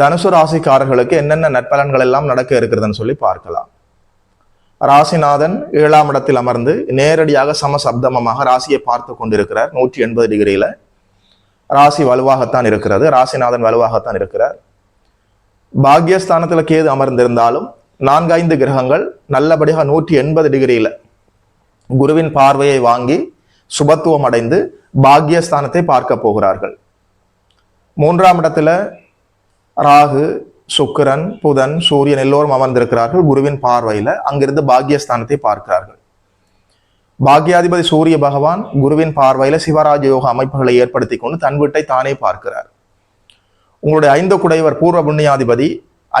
தனுசு ராசிக்காரர்களுக்கு என்னென்ன நற்பலன்கள் எல்லாம் நடக்க இருக்கிறதுன்னு சொல்லி பார்க்கலாம். ராசிநாதன் ஏழாம் இடத்தில் அமர்ந்து நேரடியாக சமசப்தமமாக ராசியை பார்த்து கொண்டிருக்கிறார். நூற்றி எண்பது டிகிரியில ராசி வலுவாகத்தான் இருக்கிறது. ராசிநாதன் வலுவாகத்தான் இருக்கிறார். பாக்யஸ்தானத்தில் கேது அமர்ந்திருந்தாலும் நான்கைந்து கிரகங்கள் நல்லபடியாக நூற்றி எண்பது டிகிரியில குருவின் பார்வையை வாங்கி சுபத்துவம் அடைந்து பாக்யஸ்தானத்தை பார்க்க போகிறார்கள். மூன்றாம் இடத்துல ராகு சுக்கிரன் புதன் சூரியன் எல்லோரும் அமர்ந்திருக்கிறார்கள் குருவின் பார்வையில். அங்கிருந்து பாக்யஸ்தானத்தை பார்க்கிறார்கள். பாக்யாதிபதி சூரிய பகவான் குருவின் பார்வையில சிவராஜ யோக அமைப்புகளை ஏற்படுத்தி கொண்டு தன் வீட்டை தானே பார்க்கிறார். உங்களுடைய ஐந்து குடையவர் பூர்வ புண்ணியாதிபதி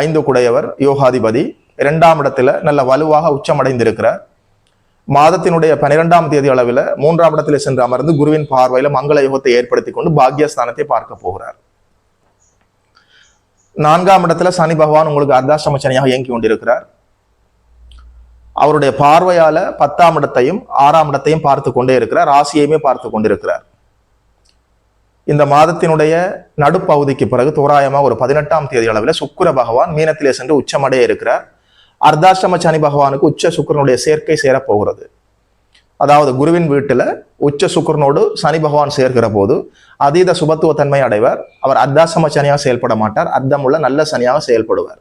ஐந்து குடையவர் யோகாதிபதி இரண்டாம் இடத்துல நல்ல வலுவாக உச்சமடைந்திருக்கிறார். மாதத்தினுடைய பனிரெண்டாம் தேதி அளவில் மூன்றாம் இடத்துல சென்று அமர்ந்து குருவின் பார்வையில மங்கள யோகத்தை ஏற்படுத்தி கொண்டு பாக்யஸ்தானத்தை பார்க்க போகிறார். நான்காம் இடத்துல சனி பகவான் உங்களுக்கு அர்த்தாசிரம சனியாக இயங்கி கொண்டிருக்கிறார். அவருடைய பார்வையால பத்தாம் இடத்தையும் ஆறாம் இடத்தையும் பார்த்து கொண்டே இருக்கிறார். ராசியையுமே பார்த்து கொண்டிருக்கிறார். இந்த மாதத்தினுடைய நடுப்பகுதிக்கு பிறகு தோராயமாக ஒரு பதினெட்டாம் தேதி அளவில் சுக்கர பகவான் மீனத்திலே சென்று உச்சமடைய இருக்கிறார். அர்த்தாசிரம சனி பகவானுக்கு உச்ச சுக்கரனுடைய சேர்க்கை சேரப்போகிறது. அதாவது குருவின் வீட்டுல உச்ச சுக்கரனோடு சனி பகவான் சேர்க்கிற போது அதீத சுபத்துவத்தன்மை அடைவார். அவர் அர்த்தாசம சனியாக செயல்பட மாட்டார். அர்த்தமுள்ள நல்ல சனியாக செயல்படுவார்.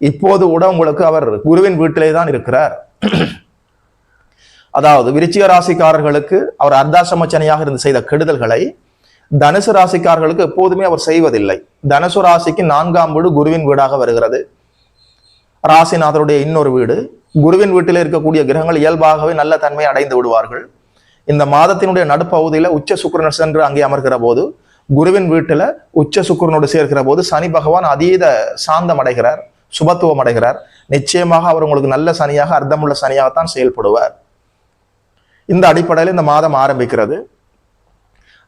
இப்போது கூட உங்களுக்கு அவர் குருவின் வீட்டிலே தான் இருக்கிறார். அதாவது விருச்சிக ராசிக்காரர்களுக்கு அவர் அர்த்தாசம சனியாக இருந்து செய்த கெடுதல்களை தனுசு ராசிக்காரர்களுக்கு எப்போதுமே அவர் செய்வதில்லை. தனுசு ராசிக்கு நான்காம் வீடு குருவின் வீடாக வருகிறது. ராசிநாதருடைய இன்னொரு வீடு. குருவின் வீட்டில் இருக்கக்கூடிய கிரகங்கள் இயல்பாகவே நல்ல தன்மை அடைந்து விடுவார்கள். இந்த மாதத்தினுடைய நடுப்பகுதியில் உச்ச சுக்கரன் சென்று அங்கே அமர்கிற போது குருவின் வீட்டில் உச்ச சுக்கரனோடு சேர்க்கிற போது சனி பகவான் அதீத சாந்தம் அடைகிறார் சுபத்துவம் அடைகிறார். நிச்சயமாக அவர் உங்களுக்கு நல்ல சனியாக அர்த்தமுள்ள சனியாகத்தான் செயல்படுவார். இந்த அடிப்படையில் இந்த மாதம் ஆரம்பிக்கிறது.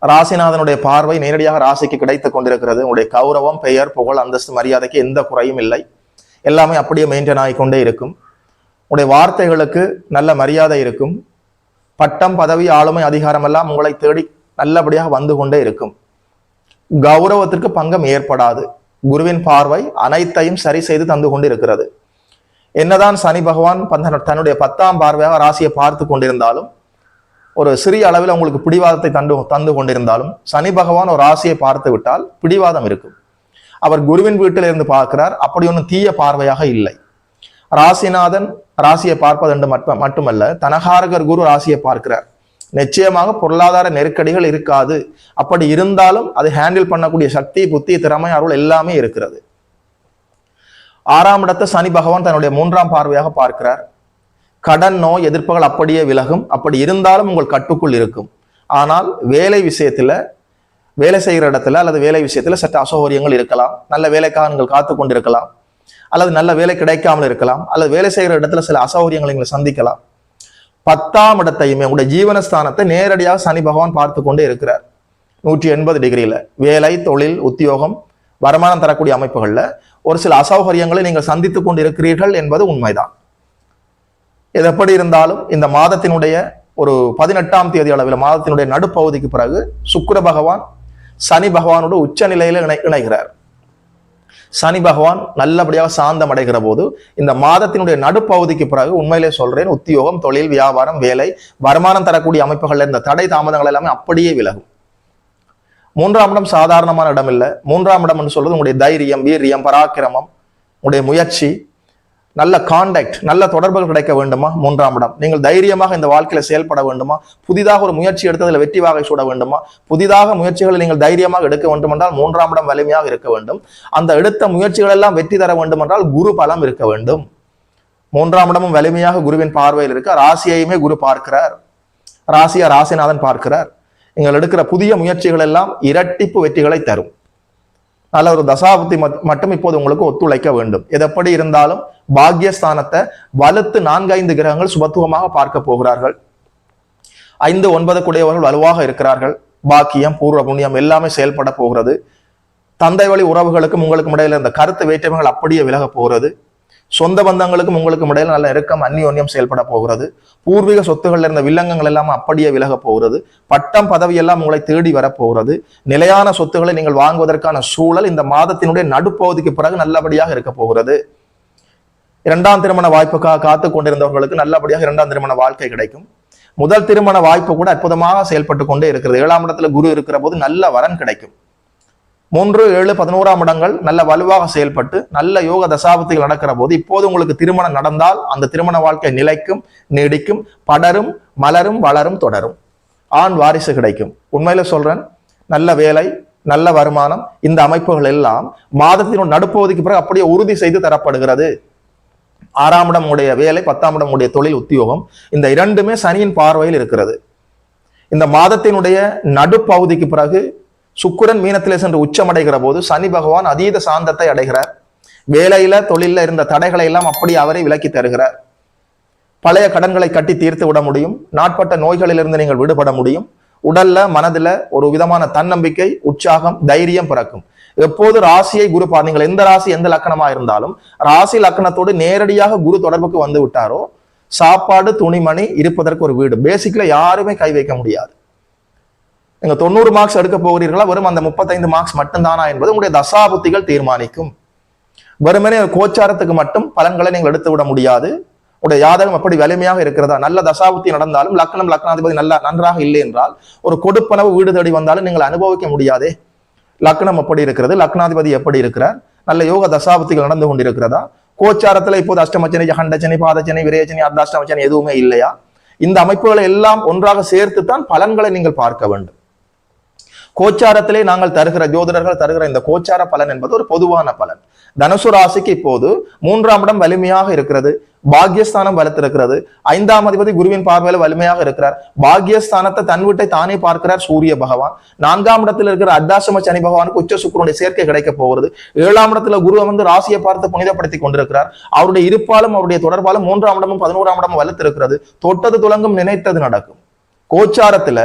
ராசிநாதனுடைய பார்வை நேரடியாக ராசிக்கு கிடைத்து கொண்டிருக்கிறது. உங்களுடைய கௌரவம் பெயர் புகழ் அந்தஸ்து மரியாதைக்கு எந்த குறையும் இல்லை. எல்லாமே அப்படியே மெயின்டைன் ஆகிக்கொண்டே இருக்கும். உங்களுடைய வார்த்தைகளுக்கு நல்ல மரியாதை இருக்கும். பட்டம் பதவி ஆளுமை அதிகாரம் எல்லாம் உங்களை தேடி நல்லபடியாக வந்து கொண்டே இருக்கும். கௌரவத்திற்கு பங்கம் ஏற்படாது. குருவின் பார்வை அனைத்தையும் சரி செய்து தந்து கொண்டு இருக்கிறது என்னதான் சனி பகவான் தன்னுடைய பத்தாம் பார்வையாக ராசியை பார்த்து கொண்டிருந்தாலும் ஒரு சிறிய அளவில் உங்களுக்கு பிடிவாதத்தை தந்து தந்து கொண்டிருந்தாலும் சனி பகவான் ஒரு ராசியை பார்த்து விட்டால் பிடிவாதம் இருக்கும். அவர் குருவின் வீட்டில் இருந்து பார்க்கிறார். அப்படி ஒன்றும் தீய பார்வையாக இல்லை. ராசிநாதன் ராசியை பார்ப்பது என்று மட்டும் மட்டுமல்ல தனகாரகர் குரு ராசியை பார்க்கிறார். நிச்சயமாக பொருளாதார நெருக்கடிகள் இருக்காது. அப்படி இருந்தாலும் அதை ஹேண்டில் பண்ணக்கூடிய சக்தி புத்தி திறமை அருள் எல்லாமே இருக்கிறது. ஆறாம் இடத்தை சனி பகவான் தன்னுடைய மூன்றாம் பார்வையாக பார்க்கிறார். கடன் நோய் எதிர்ப்புகள் அப்படியே விலகும். அப்படி இருந்தாலும் உங்கள் கட்டுக்குள் இருக்கும். ஆனால் வேலை விஷயத்துல வேலை செய்கிற இடத்துல அல்லது வேலை விஷயத்துல சற்று அசௌகரியங்கள் இருக்கலாம். நல்ல வேலைக்காக நீங்கள் காத்து கொண்டிருக்கலாம். அல்லது நல்ல வேலை கிடைக்காமல் இருக்கலாம். அல்லது வேலை செய்கிற இடத்துல சில அசௌகரியங்களை நீங்கள் சந்திக்கலாம். பத்தாம் இடத்தையுமே உங்களுடைய ஜீவனஸ்தானத்தை நேரடியாக சனி பகவான் பார்த்து கொண்டே இருக்கிறார். நூற்றி எண்பது டிகிரியில. வேலை தொழில் உத்தியோகம் வருமானம் தரக்கூடிய அமைப்புகளில் ஒரு சில அசௌகரியங்களை நீங்கள் சந்தித்துக் கொண்டு இருக்கிறீர்கள் என்பது உண்மைதான். இது எப்படி இருந்தாலும் இந்த மாதத்தினுடைய ஒரு பதினெட்டாம் தேதி அளவில் மாதத்தினுடைய நடுப்பகுதிக்கு பிறகு சுக்கர பகவான் சனி பகவானோட உச்ச நிலையில இணை இணைகிறார். சனி பகவான் நல்லபடியாக சாந்தம் அடைகிற போது இந்த மாதத்தினுடைய நடுப்பகுதிக்கு பிறகு உண்மையிலே சொல்றேன் உத்தியோகம் தொழில் வியாபாரம் வேலை வருமானம் தரக்கூடிய அமைப்புகள்ல இந்த தடை தாமதங்கள் எல்லாமே அப்படியே விலகும். மூன்றாம் இடம் சாதாரணமான இடம் இல்லை. மூன்றாம் இடம் என்று சொல்றது உங்களுடைய தைரியம் வீரியம் பராக்கிரமம் உங்களுடைய முயற்சி நல்ல காண்டாக்ட் நல்ல தொடர்புகள் கிடைக்க வேண்டுமா? மூன்றாம் இடம். நீங்கள் தைரியமாக இந்த வாழ்க்கையில செயல்பட வேண்டுமா? புதிதாக ஒரு முயற்சி எடுத்து அதில் வெற்றி வாகை சூட வேண்டுமா? புதிதாக முயற்சிகளை நீங்கள் தைரியமாக எடுக்க வேண்டும் என்றால் மூன்றாம் இடம் வலிமையாக இருக்க வேண்டும். அந்த எடுத்த முயற்சிகள் எல்லாம் வெற்றி தர வேண்டும் என்றால் குரு பலம் இருக்க வேண்டும். மூன்றாம் இடமும் வலிமையாக குருவின் பார்வையில் இருக்க ராசியையுமே குரு பார்க்கிறார். ராசியா ராசிநாதன் பார்க்கிறார். நீங்கள் எடுக்கிற புதிய முயற்சிகள் எல்லாம் இரட்டிப்பு வெற்றிகளை தரும். நல்ல ஒரு தசாபதி மட்டும் இப்போது உங்களுக்கு ஒத்துழைக்க வேண்டும். எது எப்படி இருந்தாலும் பாக்யஸ்தானத்தை வலுத்து நான்கைந்து கிரகங்கள் சுபத்துவமாக பார்க்க போகிறார்கள். ஐந்து ஒன்பது குடையவர்கள் வலுவாக இருக்கிறார்கள். பாக்கியம் பூர்வ புண்ணியம் எல்லாமே செயல்பட போகிறது. தந்தை வழி உறவுகளுக்கும் உங்களுக்கும் இடையில இந்த கருத்து வேற்றுமைகள் அப்படியே விலக போகிறது. சொந்த பந்தங்களுக்கும் உங்களுக்கும் இடையில நல்ல இறுக்கம் அந்நியோன்யம் செயல்பட போகிறது. பூர்வீக சொத்துகள்ல இருந்த வில்லங்கங்கள் எல்லாம் அப்படியே விலக போகிறது. பட்டம் பதவி எல்லாம் உங்களை தேடி வரப்போகிறது நிலையான சொத்துக்களை நீங்கள் வாங்குவதற்கான சூழல் இந்த மாதத்தினுடைய நடுப்பகுதிக்கு பிறகு நல்லபடியாக இருக்க போகிறது. இரண்டாம் திருமண வாய்ப்புக்காக காத்து கொண்டிருந்தவர்களுக்கு நல்லபடியாக இரண்டாம் திருமண வாழ்க்கை கிடைக்கும். முதல் திருமண வாய்ப்பு கூட அற்புதமாக செயல்பட்டு கொண்டே இருக்கிறது. ஏழாம் இடத்துல குரு இருக்கிற போது நல்ல வரன் கிடைக்கும். மூன்று ஏழு பதினோராம் இடங்கள் நல்ல வலுவாக செயல்பட்டு நல்ல யோக தசாபத்திகள் நடக்கிற போது இப்போது உங்களுக்கு திருமணம் நடந்தால் அந்த திருமண வாழ்க்கை நிலைக்கும் நீடிக்கும் படரும் மலரும் வளரும் தொடரும். ஆண் வாரிசு கிடைக்கும். உண்மையில சொல்றேன் நல்ல வேலை நல்ல வருமானம் இந்த அமைப்புகள் எல்லாம் மாதத்தின் நடுப்பகுதிக்கு பிறகு அப்படியே உறுதி செய்து தரப்படுகிறது. ஆறாம் இடம் உடைய வேலை பத்தாம் இடம் உடைய தொழில் உத்தியோகம் இந்த இரண்டுமே சனியின் பார்வையில் இருக்கிறது. இந்த மாதத்தினுடைய நடுப்பகுதிக்கு பிறகு சுக்குரன் மீனத்திலே சென்று உச்சமடைகிற போது சனி பகவான் அதீத சாந்தத்தை அடைகிறார். வேலையில தொழில இருந்த தடைகளை எல்லாம் அப்படி அவரை விலக்கி தருகிறார். பழைய கடன்களை கட்டி தீர்த்து விட முடியும். நாட்பட்ட நோய்களிலிருந்து நீங்கள் விடுபட முடியும். உடல்ல மனதுல ஒரு விதமான தன்னம்பிக்கை உற்சாகம் தைரியம் பிறக்கும். எப்போது ராசியை குரு பார் நீங்கள் எந்த ராசி எந்த லக்கணமா இருந்தாலும் ராசி லக்கணத்தோடு நேரடியாக குரு தொடர்புக்கு வந்து விட்டாரோ சாப்பாடு துணிமணி இருப்பதற்கு ஒரு வீடு. பேசிக்கல யாருமே கை வைக்க முடியாது. நீங்க தொண்ணூறு மார்க்ஸ் எடுக்க போகிறீர்களா? வெறும் அந்த முப்பத்தைந்து மார்க்ஸ் மட்டும்தானா என்பது உங்களுடைய தசாபுத்திகள் தீர்மானிக்கும். வெறுமனே கோச்சாரத்துக்கு மட்டும் பலன்களை நீங்கள் எடுத்து விட முடியாது. உடைய ஜாதகம் எப்படி வலிமையாக இருக்கிறதா? நல்ல தசாபுத்தி நடந்தாலும் லக்னம் லக்னாதிபதி நல்ல நன்றாக இல்லை என்றால் ஒரு கொடுப்பனவு வீடு தேடி வந்தாலும் நீங்கள் அனுபவிக்க முடியாதே. லக்னம் எப்படி இருக்கிறது? லக்னாதிபதி எப்படி இருக்கிறார்? நல்ல யோக தசாபுத்திகள் நடந்து கொண்டிருக்கிறதா? கோச்சாரத்துல இப்போது அஷ்டமச்சனை ஜகண்டச்சனை பாதச்சனை விரேச்சனை அர்த்தாஷ்டமச்சனை எதுவுமே இல்லையா? இந்த அமைப்புகளை எல்லாம் ஒன்றாக சேர்த்து தான் பலன்களை நீங்கள் பார்க்க வேண்டும். கோச்சாரத்திலே நாங்கள் தருகிற ஜோதிடர்கள் தருகிற இந்த கோச்சார பலன் என்பது ஒரு பொதுவான பலன். தனுசு ராசிக்கு இப்போது மூன்றாம் இடம் வலிமையாக இருக்கிறது பாக்யஸ்தானம் வலுத்திருக்கிறது. ஐந்தாம் அதிபதி குருவின் பார்வையில வலிமையாக இருக்கிறார். பாக்யஸ்தானத்தை தன் வீட்டை தானே பார்க்கிறார் சூரிய பகவான். நான்காம் இடத்துல இருக்கிற அர்த்தாசம சனி பகவானுக்கு உச்ச சுக்கரனுடைய சேர்க்கை கிடைக்க போகிறது. ஏழாம் இடத்துல குரு வந்து ராசியை பார்த்து புனிதப்படுத்தி கொண்டிருக்கிறார். அவருடைய இருப்பாலும் அவருடைய தொடர்பாலும் மூன்றாம் இடமும் பதினோராம் இடமும் வலுத்திருக்கிறது. தொட்டது துலங்கும் நினைத்தது நடக்கும். கோச்சாரத்துல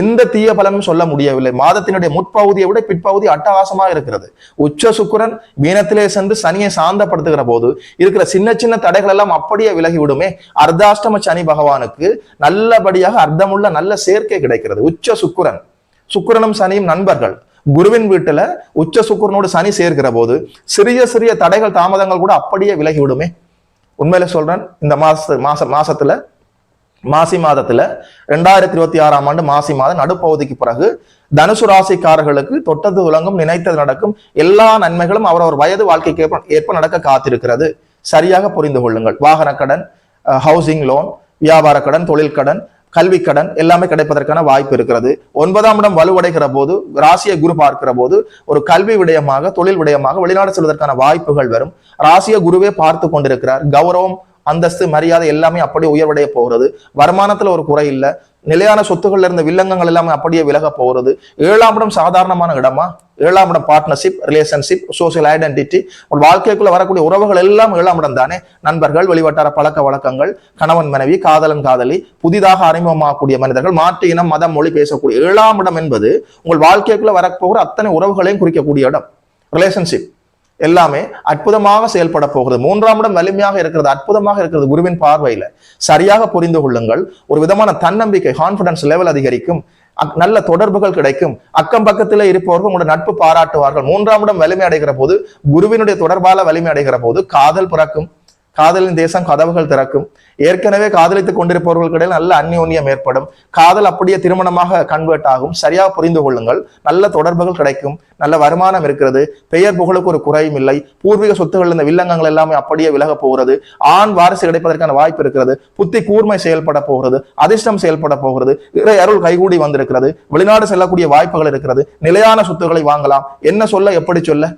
எந்த தீய பலனும் சொல்ல முடியவில்லை. மாதத்தினுடைய முற்பகுதியை விட பிற்பகுதி அட்டகாசமாக இருக்கிறது. உச்ச சுக்கரன் மீனத்திலே சென்று சனியை சாந்தப்படுத்துகிற போது இருக்கிற சின்ன சின்ன தடைகள் எல்லாம் அப்படியே விலகி விடுமே. அர்த்தாஷ்டம சனி பகவானுக்கு நல்லபடியாக அர்த்தமுள்ள நல்ல சேர்க்கை கிடைக்கிறது. உச்ச சுக்குரன். சுக்குரனும் சனியும் நண்பர்கள். குருவின் வீட்டுல உச்ச சுக்குரனோடு சனி சேர்க்கிற போது சிறிய சிறிய தடைகள் தாமதங்கள் கூட அப்படியே விலகி விடுமே. உண்மையில சொல்றேன் இந்த மாச மாச மாசத்துல மாசி மாதத்துல ரெண்டாயிரத்தி இருபத்தி ஆறாம் ஆண்டு மாசி மாதம் நடுப்பகுதிக்கு பிறகு தனுசு ராசிக்காரர்களுக்கு தொட்டது விளங்கும் நினைத்தது நடக்கும். எல்லா நன்மைகளும் அவரவர் வயது வாழ்க்கைக்கு ஏற்ப ஏற்ப நடக்க காத்திருக்கிறது. சரியாக புரிந்து கொள்ளுங்கள். வாகன கடன் ஹவுசிங் லோன் வியாபார கடன் தொழில் கடன் கல்வி கடன் எல்லாமே கிடைப்பதற்கான வாய்ப்பு இருக்கிறது. ஒன்பதாம் இடம் வலுவடைகிற போது ராசியை குரு பார்க்கிற போது ஒரு கல்வி விடயமாக தொழில் விடயமாக வெளிநாடு செல்வதற்கான வாய்ப்புகள் வரும். ராசிய குருவே பார்த்து கொண்டிருக்கிறார். கௌரவம் அந்தஸ்து மரியாதை எல்லாமே அப்படியே உயர்வடைய போகிறது. வருமானத்துல ஒரு குறை இல்லை. நிலையான சொத்துக்கள்ல இருந்த வில்லங்கங்கள் எல்லாமே அப்படியே விலக போகிறது. ஏழாம் இடம் சாதாரணமான இடமா? ஏழாம் இடம் பார்ட்னர்ஷிப் ரிலேஷன்ஷிப் சோசியல் ஐடென்டிட்டி உங்கள் வாழ்க்கைக்குள்ள வரக்கூடிய உறவுகள் எல்லாம் ஏழாம் இடம் தானே? நண்பர்கள் வெளிவட்டார பழக்க வழக்கங்கள் கணவன் மனைவி காதலன் காதலி புதிதாக அறிமுகமாகக்கூடிய மனிதர்கள் மாற்று இனம் மதம் மொழி பேசக்கூடிய ஏழாம் இடம் என்பது உங்கள் வாழ்க்கைக்குள்ள வரப்போகிற அத்தனை உறவுகளையும் குறிக்கக்கூடிய இடம். ரிலேஷன்ஷிப் எல்லாமே அற்புதமாக செயல்பட போகிறது. மூன்றாம் இடம் வலிமையாக இருக்கிறது அற்புதமாக இருக்கிறது குருவின் பார்வையில. சரியாக புரிந்து கொள்ளுங்கள். ஒரு விதமான தன்னம்பிக்கை கான்பிடன்ஸ் லெவல் அதிகரிக்கும். அக்- நல்ல தொடர்புகள் கிடைக்கும். அக்கம் பக்கத்தில் இருப்பவர்கள் உங்களோட நட்பு பாராட்டுவார்கள். மூன்றாம் இடம் வலிமை அடைகிற போது குருவினுடைய தொடர்பால வலிமை அடைகிற போது காதல் பிறக்கும். காதலின் தேசம் கதவுகள் திறக்கும். ஏற்கனவே காதலித்துக் கொண்டிருப்பவர்களுக்கிடையில் நல்ல அந்யோன்யம் ஏற்படும். காதல் அப்படியே திருமணமாக கன்வெர்ட் ஆகும். சரியாக புரிந்து கொள்ளுங்கள். நல்ல தொடர்புகள் கிடைக்கும். நல்ல வருமானம் இருக்கிறது. பெயர் புகழுக்கு ஒரு குறையும் இல்லை. பூர்வீக சொத்துகள் இந்த வில்லங்கங்கள் எல்லாமே அப்படியே விலக போகிறது. ஆண் வாரிசு கிடைப்பதற்கான வாய்ப்பு இருக்கிறது. புத்தி கூர்மை செயல்பட போகிறது. அதிர்ஷ்டம் செயல்பட போகிறது. இறை அருள் கைகூடி வந்திருக்கிறது. வெளிநாடு செல்லக்கூடிய வாய்ப்புகள் இருக்கிறது. நிலையான சொத்துக்களை வாங்கலாம். என்ன சொல்ல எப்படி சொல்ல?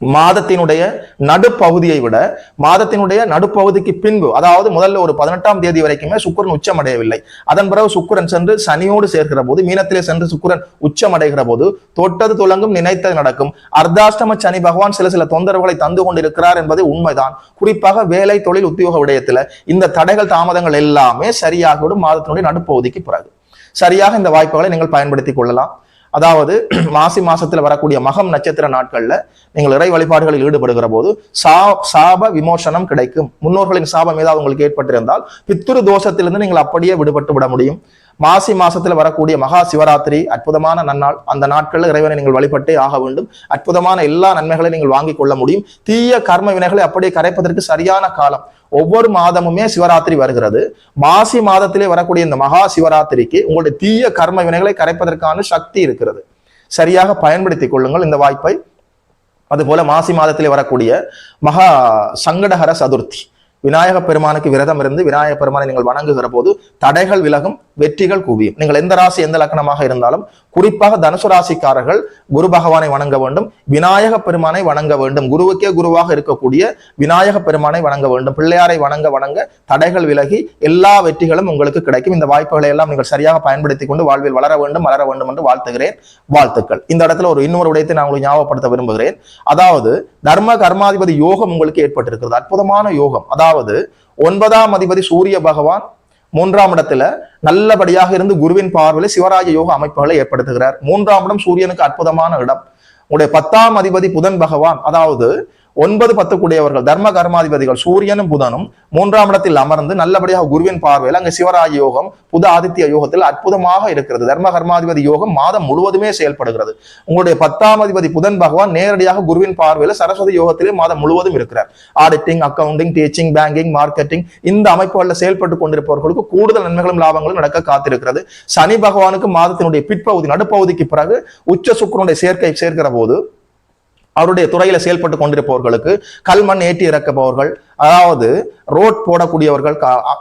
மாதத்தினுடைய நடுப்பகுதியை விட மாதத்தினுடைய நடுப்பகுதிக்கு பின்பு அதாவது முதல்ல ஒரு பதினெட்டாம் தேதி வரைக்குமே சுக்கிரன் உச்சமடையவில்லை. அதன் பிறகு சுக்கிரன் சென்று சனியோடு சேர்க்கிற போது மீனத்திலே சென்று சுக்கிரன் உச்சமடைகிற போது தொட்டது துலங்கும் நினைத்தது நடக்கும். அர்த்தாஷ்டம சனி பகவான் சில சில தொந்தரவுகளை தந்து கொண்டிருக்கிறார் என்பது உண்மைதான். குறிப்பாக வேலை தொழில் உத்தியோக விடயத்துல இந்த தடைகள் தாமதங்கள் எல்லாமே சரியாகிவிடும் மாதத்தினுடைய நடுப்பகுதிக்கு பிறகு. சரியாக இந்த வாய்ப்புகளை நீங்கள் பயன்படுத்திக் கொள்ளலாம். அதாவது மாசி மாசத்தில் வரக்கூடிய மகம் நட்சத்திர நாட்களில் நீங்கள் இறை வழிபாடுகளில் ஈடுபடுகிற போது சா சாப விமோசனம் கிடைக்கும். முன்னோர்களின் சாபம் ஏதாவது உங்களுக்கு ஏற்பட்டிருந்தால் பித்துரு தோஷத்திலிருந்து நீங்கள் அப்படியே விடுபட்டு விட முடியும். மாசி மாசத்துல வரக்கூடிய மகா சிவராத்திரி அற்புதமான நன்னாள். அந்த நாட்களில் இறைவனை நீங்கள் வழிபட்டே ஆக வேண்டும். அற்புதமான எல்லா நன்மைகளையும் நீங்கள் வாங்கிக் கொள்ள முடியும். தீய கர்ம வினைகளை அப்படியே கரைப்பதற்கு சரியான காலம். ஒவ்வொரு மாதமுமே சிவராத்திரி வருகிறது. மாசி மாதத்திலே வரக்கூடிய இந்த மகா சிவராத்திரிக்கு உங்களுடைய தீய கர்ம வினைகளை கரைப்பதற்கான சக்தி இருக்கிறது. சரியாக பயன்படுத்திக் கொள்ளுங்கள் இந்த வாய்ப்பை. அதுபோல மாசி மாதத்திலே வரக்கூடிய மகா சங்கடஹர சதுர்த்தி. விநாயக பெருமானுக்கு விரதம் இருந்து விநாயக பெருமானை நீங்கள் வணங்குகிற போது தடைகள் விலகும். வெற்றிகள் குவியும். நீங்கள் எந்த ராசி எந்த லக்கணமாக இருந்தாலும் குறிப்பாக தனுசு ராசிக்காரர்கள் குரு பகவானை வணங்க வேண்டும் விநாயக பெருமானை வணங்க வேண்டும் குருவுக்கே குருவாக இருக்கக்கூடிய விநாயக பெருமானை வணங்க வேண்டும் பிள்ளையாரை வணங்க வணங்க தடைகள் விலகி எல்லா வெற்றிகளும் உங்களுக்கு கிடைக்கும். இந்த வாய்ப்புகளை எல்லாம் நீங்கள் சரியாக பயன்படுத்திக் கொண்டு வாழ்வில் வளர வேண்டும் வளர வேண்டும் என்று வாழ்த்துகிறேன். வாழ்த்துக்கள். இந்த இடத்துல ஒரு இன்னொரு விடயத்தை நான் உங்களுக்கு ஞாபகப்படுத்த விரும்புகிறேன். அதாவது தர்ம கர்மாதிபதி யோகம் உங்களுக்கு ஏற்பட்டிருக்கிறது. அற்புதமான யோகம். அதாவது ஒன்பதாம் அதிபதி சூரிய பகவான் மூன்றாம் இடத்துல நல்லபடியாக இருந்து குருவின் பார்வையில் சிவராஜ யோக அமைப்புகளை ஏற்படுத்துகிறார். மூன்றாம் இடம் சூரியனுக்கு அற்புதமான இடம். உங்களுடைய பத்தாம் அதிபதி புதன் பகவான் அதாவது ஒன்பது பத்து கூடியவர்கள் தர்ம கர்மாதிபதிகள் சூரியனும் புதனும் மூன்றாம் இடத்தில் அமர்ந்து நல்லபடியாக குருவின் பார்வையில் அங்கு சிவராஜ யோகம் புத ஆதித்ய யோகத்தில் அற்புதமாக இருக்கிறது. தர்ம கர்மாதிபதி யோகம் மாதம் முழுவதுமே செயல்படுகிறது. உங்களுடைய பத்தாம் அதிபதி புதன் பகவான் நேரடியாக குருவின் பார்வையில் சரஸ்வதி யோகத்திலே மாதம் முழுவதும் இருக்கிறார். Auditing accounting teaching banking marketing இந்த அமைப்புகளில் செயல்பட்டு கொண்டிருப்பவர்களுக்கு கூடுதல் நன்மைகளும் லாபங்களும் நடக்க காத்திருக்கிறது. சனி பகவானுக்கு மாதத்தினுடைய பிற்பகுதி நடுப்பகுதிக்கு பிறகு உச்ச சுக்கரனுடைய சேர்க்கை சேர்க்கிற போது அவருடைய துறையில செயல்பட்டு கொண்டிருப்பவர்களுக்கு கல்மண் ஏற்றி இறக்கப்பவர்கள் அதாவது ரோட் போடக்கூடியவர்கள்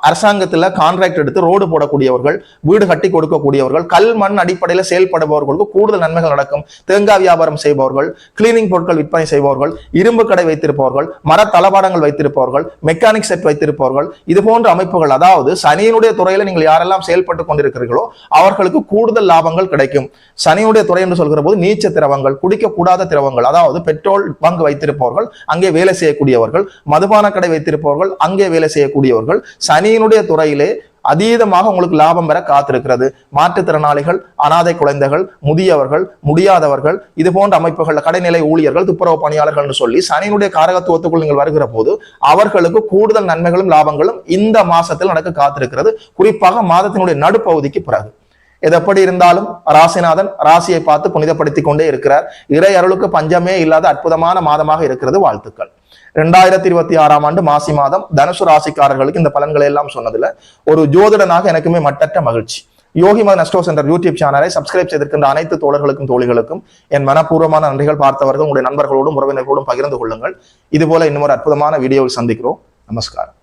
அரசாங்கத்தில் கான்ட்ராக்ட் எடுத்து ரோடு போடக்கூடியவர்கள் வீடு கட்டி கொடுக்கக்கூடியவர்கள் கல் மண் அடிப்படையில் செயல்படுபவர்களுக்கு கூடுதல் நன்மைகள் நடக்கும். தேங்காய் வியாபாரம் செய்பவர்கள் கிளீனிங் பொருட்கள் விற்பனை செய்பவர்கள் இரும்பு கடை வைத்திருப்பவர்கள் மர தளபாடங்கள் வைத்திருப்பவர்கள் மெக்கானிக் செட் வைத்திருப்பவர்கள் இது போன்ற அமைப்புகள் அதாவது சனியினுடைய துறையில் நீங்கள் யாரெல்லாம் செயல்பட்டு கொண்டிருக்கிறீர்களோ அவர்களுக்கு கூடுதல் லாபங்கள் கிடைக்கும். சனியுடைய துறை என்று சொல்கிற போது நீச்ச திரவங்கள் குடிக்கக்கூடாத திரவங்கள் அதாவது பெட்ரோல் பங்கு வைத்திருப்பவர்கள் அங்கே வேலை செய்யக்கூடியவர்கள் மதுபான கடை வைத்திருப்பவர்கள் அங்கே வேலை செய்யக்கூடியவர்கள் சனியினுடைய துறையிலே அதீதமாக உங்களுக்கு லாபம் பெற காத்திருக்கிறது. மாற்றுத்திறனாளிகள் அனாதை குழந்தைகள் முதியவர்கள் முடியாதவர்கள் இது போன்ற அமைப்புகள் கடைநிலை ஊழியர்கள் துப்புரவு பணியாளர்கள் சொல்லி சனியினுடைய காரகத்துவத்துக்குள் நீங்கள் வருகிற போது அவர்களுக்கு கூடுதல் நன்மைகளும் லாபங்களும் இந்த மாசத்தில் நடக்க காத்திருக்கிறது. குறிப்பாக மாதத்தினுடைய நடுப்பகுதிக்கு பிறகு. எது எப்படி இருந்தாலும் ராசிநாதன் ராசியை பார்த்து புனிதப்படுத்தி கொண்டே இருக்கிறார். இறை அருளுக்கு பஞ்சமே இல்லாத அற்புதமான மாதமாக இருக்கிறது வாழ்த்துக்கள். ரெண்டாயிரத்தி இருபத்தி ஆறாம் ஆண்டு மாசி மாதம் தனுசு ராசிக்காரர்களுக்கு இந்த பலன்களை எல்லாம் சொன்னதுல ஒரு ஜோதிடனாக எனக்குமே மட்டற்ற மகிழ்ச்சி. யோகி மத நஸ்டோ சென்டர் யூடியூப் சேனலை சப்ஸ்கிரைப் செய்திருக்கின்ற அனைத்து தோழர்களுக்கும் தோழிகளுக்கும் என் மனப்பூர்வமான நன்றிகள் பார்த்தவர்கள் உங்களுடைய நண்பர்களோடும் உறவினர்களோடும் பகிர்ந்து கொள்ளுங்கள். இதுபோல இன்னொரு இன்னும் ஒரு அற்புதமான வீடியோவில் சந்திக்கிறோம். நமஸ்காரம்.